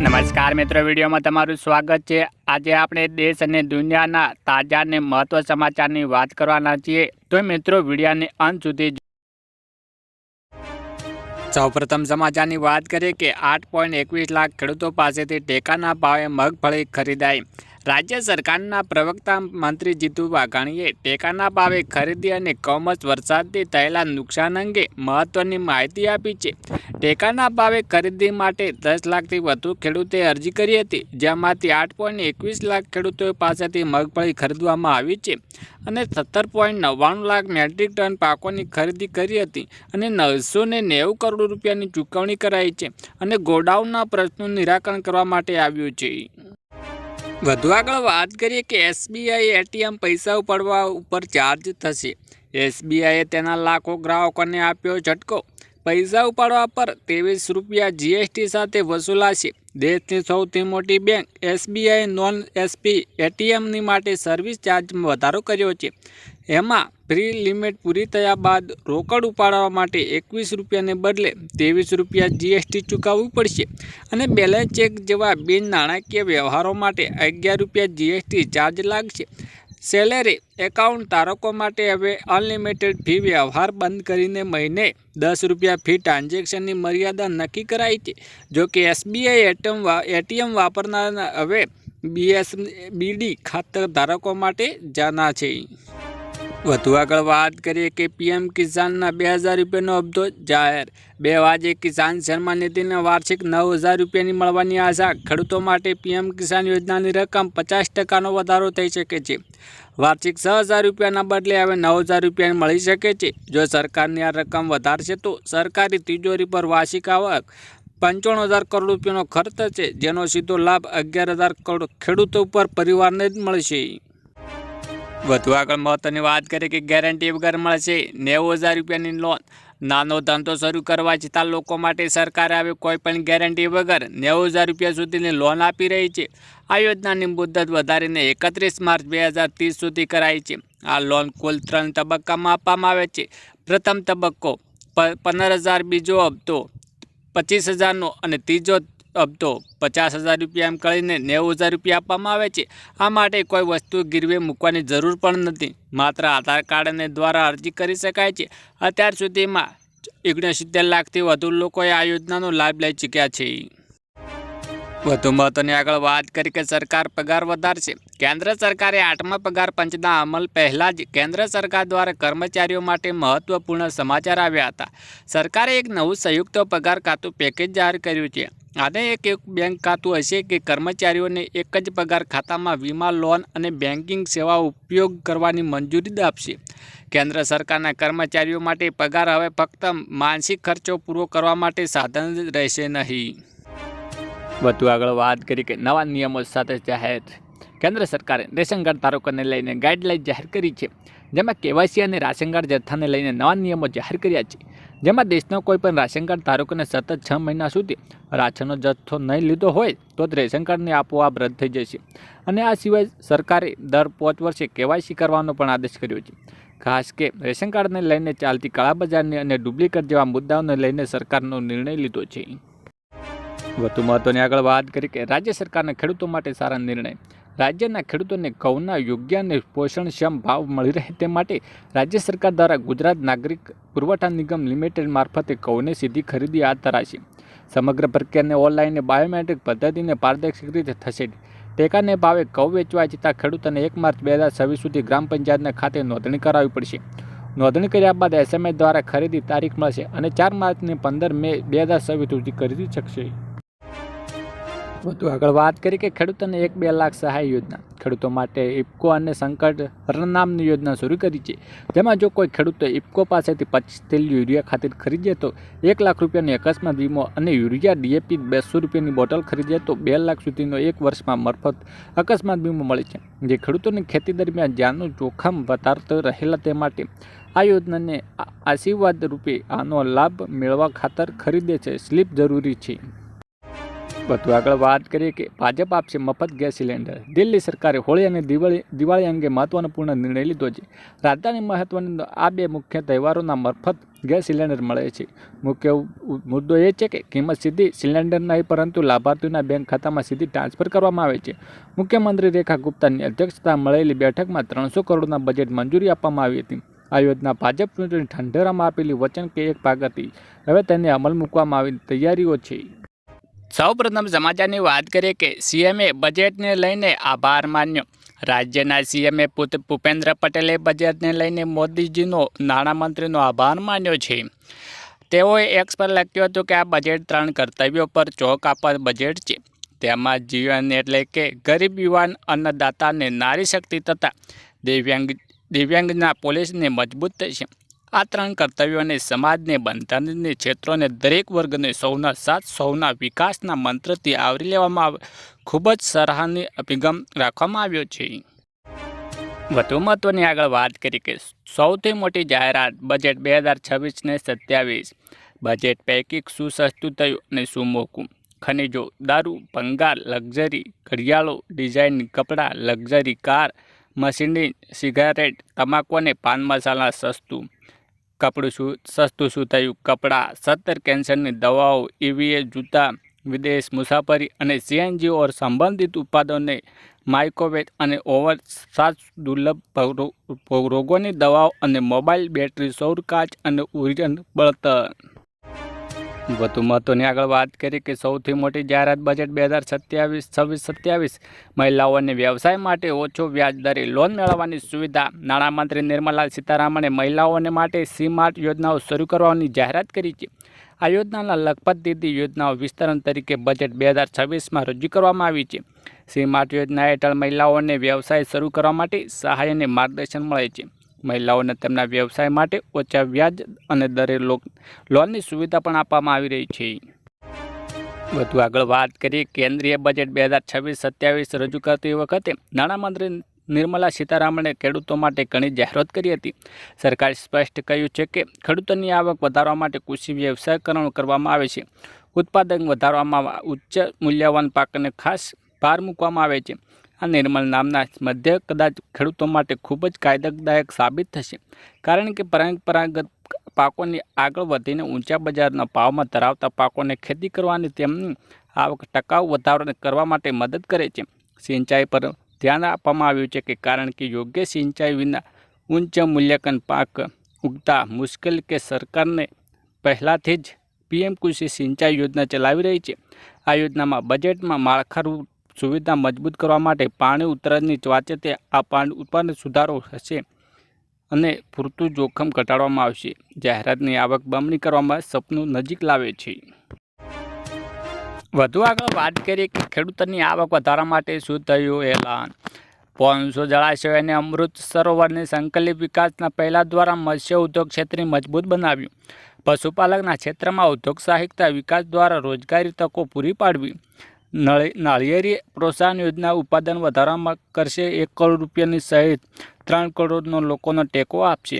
નમસ્કાર મિત્રો, વિડીયોમાં તમારું સ્વાગત છે. આજે આપણે દેશ અને દુનિયાના તાજા અને મહત્વ સમાચારની વાત કરવાના છીએ. તો મિત્રો, વિડીયાને અંત સુધી સૌપ્રથમ સમાચારની વાત કરીએ કે આઠ પોઈન્ટ એકવીસ લાખ ખેડૂતો પાસેથી ટેકાના ભાવે મગફળી ખરીદાઈ. રાજ્ય સરકારના પ્રવક્તા મંત્રી જીતુ વાઘાણીએ ટેકાના ભાવે ખરીદી અને કમોસમ વરસાદથી થયેલા નુકસાન અંગે મહત્વની માહિતી આપી છે. ટેકાના ભાવે ખરીદી માટે દસ લાખથી વધુ ખેડૂતોએ અરજી કરી હતી, જેમાંથી આઠ પોઈન્ટ એકવીસ લાખ ખેડૂતો પાસેથી મગફળી ખરીદવામાં આવી છે અને સત્તર પોઈન્ટ નવ્વાણું લાખ મેટ્રિક ટન પાકોની ખરીદી કરી હતી અને નવસો ને નેવું કરોડ રૂપિયાની ચૂકવણી કરાઈ છે અને ગોડાઉનના પ્રશ્નનું નિરાકરણ કરવા માટે આવ્યું છે. વધુ આગળ વાત કરીએ કે એસબીઆઈ એટીએમ પૈસા ઉપાડવા ઉપર ચાર્જ થશે. એસબીઆઈએ તેના લાખો ગ્રાહકોને આપ્યો ઝટકો. પૈસા ઉપાડવા પર ત્રેવીસ રૂપિયા જીએસટી સાથે વસૂલાશે. દેશની સૌથી મોટી બેંક એસબીઆઈ નોન એસપી એટીએમની માટે સર્વિસ ચાર્જમાં વધારો કર્યો છે. એમાં ફ્રી લિમિટ પૂરી થયા બાદ રોકડ ઉપાડવા માટે એકવીસ રૂપિયાને બદલે ત્રેવીસ રૂપિયા જીએસટી ચૂકવવું પડશે અને બેલેન્સ ચેક જેવા બિન નાણાકીય વ્યવહારો માટે અગિયાર રૂપિયા જીએસટી ચાર્જ લાગશે. સેલેરી એકાઉન્ટ ધારકો માટે હવે અનલિમિટેડ ફી વ્યવહાર બંધ કરીને મહિને દસ રૂપિયા ફી ટ્રાન્ઝેક્શનની મર્યાદા નક્કી કરાઈ છે. જો કે એસબીઆઈ એટીએમ એટીએમ વાપરનાર હવે બીએસ બીડી ખાતર ધારકો માટે જાના છે. વધુ આગળ વાત કરીએ કે પીએમ કિસાનના બે હજાર રૂપિયાનો હપ્તો જાહેર. બે વાજે કિસાન સન્માન નિધિને વાર્ષિક નવ હજાર રૂપિયાની મળવાની આશા. ખેડૂતો માટે પીએમ કિસાન યોજનાની રકમ પચાસ ટકાનો વધારો થઈ શકે છે. વાર્ષિક છ હજાર રૂપિયાના બદલે હવે નવ હજાર રૂપિયા મળી શકે છે. જો સરકારની આ રકમ વધારશે તો સરકારી તિજોરી પર વાર્ષિક આવક પંચાણું હજાર કરોડ રૂપિયાનો ખર્ચ છે જેનો સીધો લાભ અગિયાર હજાર કરોડ ખેડૂતો ઉપર પરિવારને જ મળશે. વધુ આગળ મહત્વની વાત કરીએ કે ગેરંટી વગર મળશે. નેવું હજાર રૂપિયાની લોન નાનો ધંધો શરૂ કરવા છતાં લોકો માટે સરકારે હવે કોઈ પણ ગેરંટી વગર નેવું હજાર રૂપિયા સુધીની લોન આપી રહી છે. આ યોજનાની મુદત વધારીને એકત્રીસ માર્ચ બે હજાર ત્રીસ સુધી કરાઈ છે. આ લોન કુલ ત્રણ તબક્કામાં આપવામાં આવે છે. પ્રથમ તબક્કો પંદર હજાર બીજો હપ્તો પચીસ હજારનો અને ત્રીજો હપ્તો પચાસ હજાર રૂપિયા એમ કરીને નેવું હજાર રૂપિયા આપવામાં આવે છે. આ માટે કોઈ વસ્તુ ગીરવે મૂકવાની જરૂર પણ નથી. માત્ર આધાર કાર્ડને દ્વારા અરજી કરી શકાય છે. અત્યાર સુધીમાં ઓગણસિત્તેર લાખથી વધુ લોકોએ આ યોજનાનો લાભ લઈ ચૂક્યા છે. વધુ મહત્વની આગળ વાત કરી કે સરકાર પગાર વધારશે. કેન્દ્ર સરકારે આઠમા પગાર પંચના અમલ પહેલાં જ કેન્દ્ર સરકાર દ્વારા કર્મચારીઓ માટે મહત્વપૂર્ણ સમાચાર આવ્યા હતા. સરકારે એક નવું સંયુક્ત પગાર ખાતું પેકેજ જાહેર કર્યું છે. આને એક એક બેંક ખાતું હશે કે કર્મચારીઓને એક જ પગાર ખાતામાં વીમા, લોન અને બેન્કિંગ સેવાઓ ઉપયોગ કરવાની મંજૂરી આપશે. કેન્દ્ર સરકારના કર્મચારીઓ માટે પગાર હવે ફક્ત માનસિક ખર્ચો પૂરો કરવા માટે સાધન રહેશે નહીં. વધુ આગળ વાત કરી કે નવા નિયમો સાથે જાહેર કેન્દ્ર સરકારે રેશન કાર્ડ ધારકોને લઈને ગાઈડલાઇન જાહેર કરી છે. જેમાં કેવાયસી અને રાશન કાર્ડ જથ્થાને લઈને નવા નિયમો જાહેર કર્યા છે. જેમાં દેશના કોઈપણ રાશન કાર્ડ ધારકોને સતત છ મહિના સુધી રાશનનો જથ્થો નહીં લીધો હોય, તો જ રેશન કાર્ડને આપોઆપ રદ થઈ જશે. અને આ સિવાય સરકારે દર પાંચ વર્ષે કેવાયસી કરવાનો પણ આદેશ કર્યો છે. ખાસ કે રેશન કાર્ડને લઈને ચાલતી કાળાબજારની અને ડુપ્લિકેટ જેવા મુદ્દાઓને લઈને સરકારનો નિર્ણય લીધો છે. વધુ મહત્વની આગળ વાત કરી કે રાજ્ય સરકારના ખેડૂતો માટે સારા નિર્ણય. રાજ્યના ખેડૂતોને ઘઉંના યોગ્ય અને પોષણક્ષમ ભાવ મળી રહે તે માટે રાજ્ય સરકાર દ્વારા ગુજરાત નાગરિક પુરવઠા નિગમ લિમિટેડ મારફતે ઘઉંની સીધી ખરીદી હાથ ધરાશે. સમગ્ર પ્રક્રિયાને ઓનલાઈન બાયોમેટ્રિક પદ્ધતિને પારદર્શક રીતે થશે. ટેકાને ભાવે ઘઉં વેચવા જતાં ખેડૂતોને એક માર્ચ બે હજાર છવ્વીસ સુધી ગ્રામ પંચાયતના ખાતે નોંધણી કરાવવી પડશે. નોંધણી કર્યા બાદ એસએમએસ દ્વારા ખરીદી તારીખ મળશે અને ચાર માર્ચને પંદર મે બે હજાર છવ્વીસ સુધી ખરીદી શકશે. વધુ આગળ વાત કરી કે ખેડૂતોને એક બે લાખ સહાય યોજના. ખેડૂતો માટે ઇફકો અને સંકટ હરનામની યોજના શરૂ કરી છે. જેમાં જો કોઈ ખેડૂતો ઇફકો પાસેથી પચીસ તેલ યુરિયા ખાતર ખરીદે તો એક લાખ રૂપિયાનો અકસ્માત વીમો અને યુરિયા ડીએપી બસો રૂપિયાની બોટલ ખરીદે તો બે લાખ સુધીનો એક વર્ષમાં મફત અકસ્માત વીમો મળે છે. જે ખેડૂતોની ખેતી દરમિયાન જાનનું જોખમ વધારતો રહેલા તે માટે આ યોજનાને આશીર્વાદ રૂપે આનો લાભ મેળવવા ખાતર ખરીદે છે. સ્લીપ જરૂરી છે. વધુ આગળ વાત કરીએ કે ભાજપ આપશે મફત ગેસ સિલિન્ડર. દિલ્હી સરકારે હોળી અને દિવાળી દિવાળી અંગે મહત્વપૂર્ણ નિર્ણય લીધો છે. રાજધાની મહત્વનો આ બે મુખ્ય તહેવારોના મફત ગેસ સિલિન્ડર મળે છે. મુખ્ય મુદ્દો એ છે કે કિંમત સીધી સિલિન્ડર નહીં, પરંતુ લાભાર્થીઓના બેંક ખાતામાં સીધી ટ્રાન્સફર કરવામાં આવે છે. મુખ્યમંત્રી રેખા ગુપ્તાની અધ્યક્ષતા મળેલી બેઠકમાં ત્રણસો કરોડના બજેટ મંજૂરી આપવામાં આવી હતી. આ યોજના ભાજપ ચૂંટણી ઢંઢેરામાં આપેલી વચન કે એક ભાગ હતી. હવે તેને અમલ મૂકવામાં આવી તૈયારીઓ છે. સૌપ્રથમ સમાચારની વાત કરીએ કે સીએમએ બજેટને લઈને આભાર માન્યો. રાજ્યના સીએમએ પુત્ર ભૂપેન્દ્ર પટેલે બજેટને લઈને મોદીજીનો, નાણામંત્રીનો આભાર માન્યો છે. તેઓએ એક્સ પર લખ્યું હતું કે આ બજેટ ત્રણ કર્તવ્યો પર ચોક આપવા બજેટ છે. તેમાં જીવન એટલે કે ગરીબ યુવાન, અન્નદાતાને નારી શક્તિ તથા દિવ્યાંગ, દિવ્યાંગના પોલીસને મજબૂત થશે આ ત્રણ કર્તવ્યોને સમાજને બંધારણને ક્ષેત્રોને, દરેક વર્ગને સૌના સાથ, સૌના વિકાસના મંત્રથી આવરી લેવામાં આવે. ખૂબ જ સરાહનીય અભિગમ રાખવામાં આવ્યો છે. વધુ મહત્વની આગળ વાત કરી કે સૌથી મોટી જાહેરાત બજેટ બે હજાર છવ્વીસને સત્યાવીસ. બજેટ પૈકી શું સસ્તું થયું અને શું મોકું ખનિજો, દારૂ, ભંગાર, લક્ઝરી, ઘડિયાળો, ડિઝાઇન કપડાં, લક્ઝરી કાર, મશીનરી, સિગારેટ, તમાકુ અને પાન મસાલા સસ્તું. કપડું શું સસ્તું શું થયું કપડાં, સત્તર કેન્સરની દવાઓ ઈવીએ જૂતા, વિદેશ મુસાફરી અને સીએનજી ઓર સંબંધિત ઉત્પાદનોને માઇક્રોવેવ અને ઓવર સાત દુર્લભ રોગોની દવાઓ અને મોબાઈલ બેટરી, સૌર કાચ અને ઉર્જન બળતણ. વધુ મહત્વની આગળ વાત કરી કે સૌથી મોટી જાહેરાત બજેટ બે હજાર સત્યાવીસ, છવ્વીસ, સત્યાવીસ મહિલાઓને વ્યવસાય માટે ઓછો વ્યાજ દરે લોન મેળવવાની સુવિધા. નાણામંત્રી નિર્મલા સીતારામણે મહિલાઓને માટે સીમાર્ટ યોજનાઓ શરૂ કરવાની જાહેરાત કરી છે. આ યોજનાના લખપત દીદી યોજનાઓ વિસ્તરણ તરીકે બજેટ બે હજાર છવ્વીસમાં રજૂ કરવામાં આવી છે. સીમાર્ટ યોજના હેઠળ મહિલાઓને વ્યવસાય શરૂ કરવા માટે સહાય અને માર્ગદર્શન મળે છે. મહિલાઓને તેમના વ્યવસાય માટે ઓછા વ્યાજ અને દરે લોનની સુવિધા પણ આપવામાં આવી રહી છે. વધુ આગળ વાત કરીએ કેન્દ્રીય બજેટ બે હજાર છવ્વીસ સત્યાવીસ રજૂ કરતી વખતે નાણામંત્રી નિર્મલા સીતારામણે ખેડૂતો માટે ઘણી જાહેરાત કરી હતી. સરકારે સ્પષ્ટ કહ્યું છે કે ખેડૂતોની આવક વધારવા માટે કૃષિ વ્યવસાયકરણ કરવામાં આવે છે. ઉત્પાદન વધારવામાં ઉચ્ચ મૂલ્યવાન પાકને ખાસ ભાર મૂકવામાં આવે છે. આ નિર્મલ નામના મધ્ય કદાચ ખેડૂતો માટે ખૂબ જ કાયદાદાયક સાબિત થશે. કારણ કે પરંપરાગત પાકોની આગળ વધીને ઊંચા બજારના ભાવમાં ધરાવતા પાકોને ખેતી કરવાની તેમની આવક ટકાઉ વધારો કરવા માટે મદદ કરે છે. સિંચાઈ પર ધ્યાન આપવામાં આવ્યું છે કે કારણ કે યોગ્ય સિંચાઈ વિના ઉચ્ચ મૂલ્યાંકન પાક ઉગતા મુશ્કેલ કે સરકારને પહેલાંથી જ પીએમ કૃષિ સિંચાઈ યોજના ચલાવી રહી છે. આ યોજનામાં બજેટમાં માળખારૂપ સુવિધા મજબૂત કરવા માટે પાણી ઉતરાની તે આ પાણી ઉત્પાદન સુધારો થશે અને પૂરતું જોખમ ઘટાડવામાં આવશે. જાહેરાતની આવક બમણી કરવામાં સપનું નજીક લાવે છે. વધુ આગળ વાત કરીએ કે ખેડૂતોની આવક વધારવા માટે શું થયું એલાન? પાંચસો જળાશયો અને અમૃત સરોવરની સંકલિત વિકાસના પહેલા દ્વારા મત્સ્ય ઉદ્યોગ ક્ષેત્રે મજબૂત બનાવ્યું. પશુપાલકના ક્ષેત્રમાં ઉદ્યોગ સાહસિકતા વિકાસ દ્વારા રોજગારી તકો પૂરી પાડવી. નાળિયેરી પ્રોત્સાહન યોજના ઉત્પાદન વધારવામાં કરશે એક કરોડ રૂપિયાની સહિત ત્રણ કરોડનો લોકોનો ટેકો આપશે.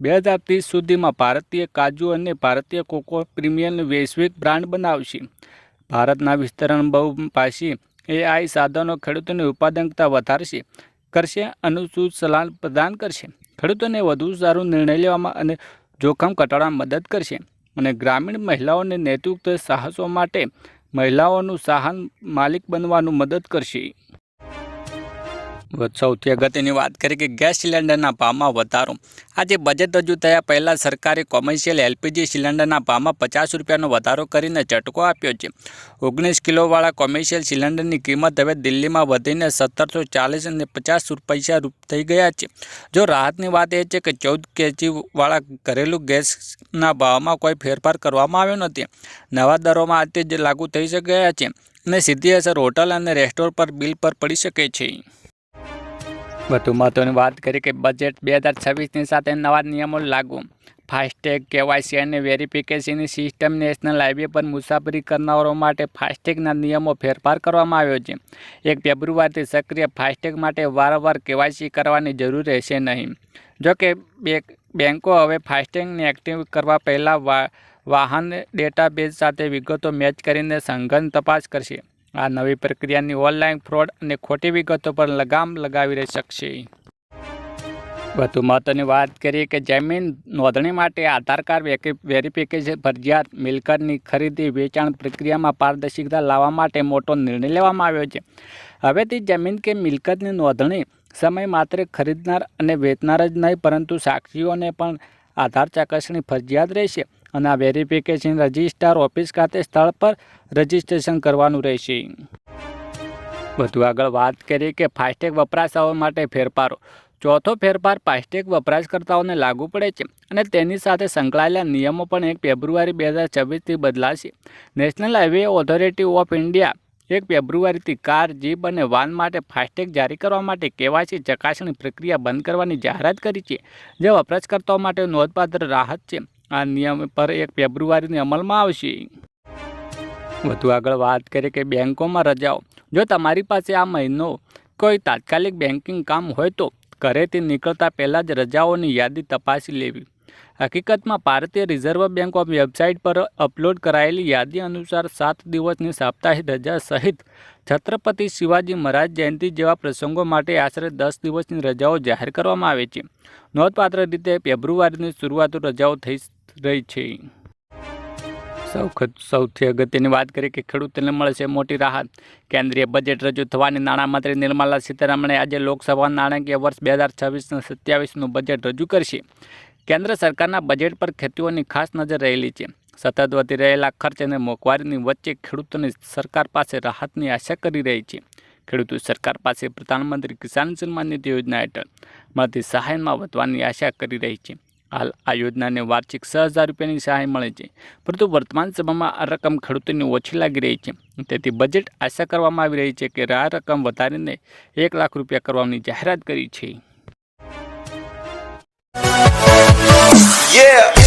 બે હજાર ત્રીસ સુધીમાં ભારતીય કાજુ અને ભારતીય કોકો પ્રીમિયમની વૈશ્વિક બ્રાન્ડ બનાવશે. ભારતના વિસ્તરણ બહુભાષી એઆઈ સાધનો ખેડૂતોની ઉત્પાદકતા વધારશે, કરશે અનુસૂચ સલાહ પ્રદાન કરશે. ખેડૂતોને વધુ સારું નિર્ણય લેવામાં અને જોખમ ઘટાડવામાં મદદ કરશે અને ગ્રામીણ મહિલાઓને નેતૃત્વ સાહસો માટે મહિલાઓનું સાહન માલિક બનવાનું મદદ કરશે. સૌથી અગત્યની વાત કરી કે ગેસ સિલિન્ડરના ભાવમાં વધારો. આજે બજેટ રજૂ થયા પહેલાં સરકારે કોમર્શિયલ એલપીજી સિલિન્ડરના ભાવમાં પચાસ રૂપિયાનો વધારો કરીને ઝટકો આપ્યો છે. ઓગણીસ કિલોવાળા કોમર્શિયલ સિલિન્ડરની કિંમત હવે દિલ્હીમાં વધીને સત્તરસો ચાલીસ અને પચાસ પૈસા થઈ ગયા છે. જો રાહતની વાત એ છે કે ચૌદ કેજીવાળા ઘરેલું ગેસના ભાવમાં કોઈ ફેરફાર કરવામાં આવ્યો નથી. નવા દરોમાં આજે જ લાગુ થઈ ગયા છે અને સીધી અસર હોટલ અને રેસ્ટોરન્ટ પર, બિલ પર પડી શકે છે. વધુ મહત્વની વાત કરી કે બજેટ બે હજાર છવ્વીસની સાથે નવા નિયમો લાગુ. ફાસ્ટેગ કેવાયસી અને વેરિફિકેશનની સિસ્ટમ નેશનલ હાઈવે પર મુસાફરી કરનારો માટે ફાસ્ટેગના નિયમો ફેરફાર કરવામાં આવ્યો છે. એક ફેબ્રુઆરીથી સક્રિય ફાસ્ટેગ માટે વારંવાર કેવાયસી કરવાની જરૂર રહેશે નહીં. જોકે બે બેન્કો હવે ફાસ્ટેગને એક્ટિવ કરવા પહેલાં વાહન ડેટાબેઝ સાથે વિગતો મેચ કરીને સંઘન તપાસ કરશે. આ નવી પ્રક્રિયાની ઓનલાઈન ફ્રોડ અને ખોટી વિગતો પર લગામ લગાવી રહી શકશે. વધુ મહત્વની વાત કરીએ કે જમીન નોંધણી માટે આધાર કાર્ડ વેરિફિકેશન ફરજિયાત, મિલકતની ખરીદી, વેચાણ પ્રક્રિયામાં પારદર્શિકતા લાવવા માટે મોટો નિર્ણય લેવામાં આવ્યો છે. હવેથી જમીન કે મિલકતની નોંધણી સમય માત્ર ખરીદનાર અને વેચનાર જ નહીં, પરંતુ સાક્ષીઓને પણ આધાર ચકાસણી ફરજિયાત રહેશે. અને આ વેરિફિકેશન રજિસ્ટ્રાર ઓફિસ ખાતે સ્થળ પર રજિસ્ટ્રેશન કરવાનું રહેશે. વધુ આગળ વાત કરીએ કે ફાસ્ટેગ વપરાશકારો માટે ફેરફારો. ચોથો ફેરફાર ફાસ્ટેગ વપરાશકર્તાઓને લાગુ પડે છે અને તેની સાથે સંકળાયેલા નિયમો પણ એક ફેબ્રુઆરી બે હજાર છવ્વીસથી બદલાશે. National highway authority of India એક ફેબ્રુઆરીથી કાર, જીપ અને વાન માટે ફાસ્ટેગ જારી કરવા માટે કેવાયસી ચકાસણી પ્રક્રિયા બંધ કરવાની જાહેરાત કરી છે. જે વપરાશકર્તાઓ માટે નોંધપાત્ર રાહત છે. આ નિયમ પર એક ફેબ્રુઆરીની અમલમાં આવશે. વધુ આગળ વાત કરીએ કે બેંકોમાં રજાઓ જો તમારી પાસે આ મહિનો કોઈ તાત્કાલિક બેન્કિંગ કામ હોય તો ઘરેથી નીકળતા પહેલાં જ રજાઓની યાદી તપાસી લેવી. હકીકતમાં ભારતીય રિઝર્વ બેંક ઓફ વેબસાઇટ પર અપલોડ કરાયેલી યાદી અનુસાર સાત દિવસની સાપ્તાહિક રજા સહિત છત્રપતિ શિવાજી મહારાજ જયંતિ જેવા પ્રસંગો માટે આશરે દસ દિવસની રજાઓ જાહેર કરવામાં આવે છે. નોંધપાત્ર રીતે ફેબ્રુઆરીની શરૂઆત રજાઓ થઈ રહી છે. સૌ સૌથી અગત્યની વાત કરીએ કે ખેડૂતોને મળશે મોટી રાહત. કેન્દ્રીય બજેટ રજૂ થવાની નાણામંત્રી નિર્મલા સીતારામણે આજે લોકસભા નાણાકીય વર્ષ બે હજાર છવ્વીસના સત્યાવીસનું બજેટ રજૂ કરશે. કેન્દ્ર સરકારના બજેટ પર ખેતીઓની ખાસ નજર રહેલી છે. સતત વધી રહેલા ખર્ચ અને મોંઘવારીની વચ્ચે ખેડૂતોની સરકાર પાસે રાહતની આશા કરી રહી છે. ખેડૂતો સરકાર પાસે પ્રધાનમંત્રી કિસાન સન્માન નિધિ યોજના હેઠળ મળતી સહાયમાં વધવાની આશા કરી રહી છે. હાલ આ યોજનાને વાર્ષિક છ હજાર રૂપિયાની સહાય મળે છે, પરંતુ વર્તમાન સમયમાં આ રકમ ખેડૂતોને ઓછી લાગી રહી છે. તેથી બજેટ આશા કરવામાં આવી રહી છે કે આ રકમ વધારીને એક લાખ રૂપિયા કરવાની જાહેરાત કરી છે. Yeah.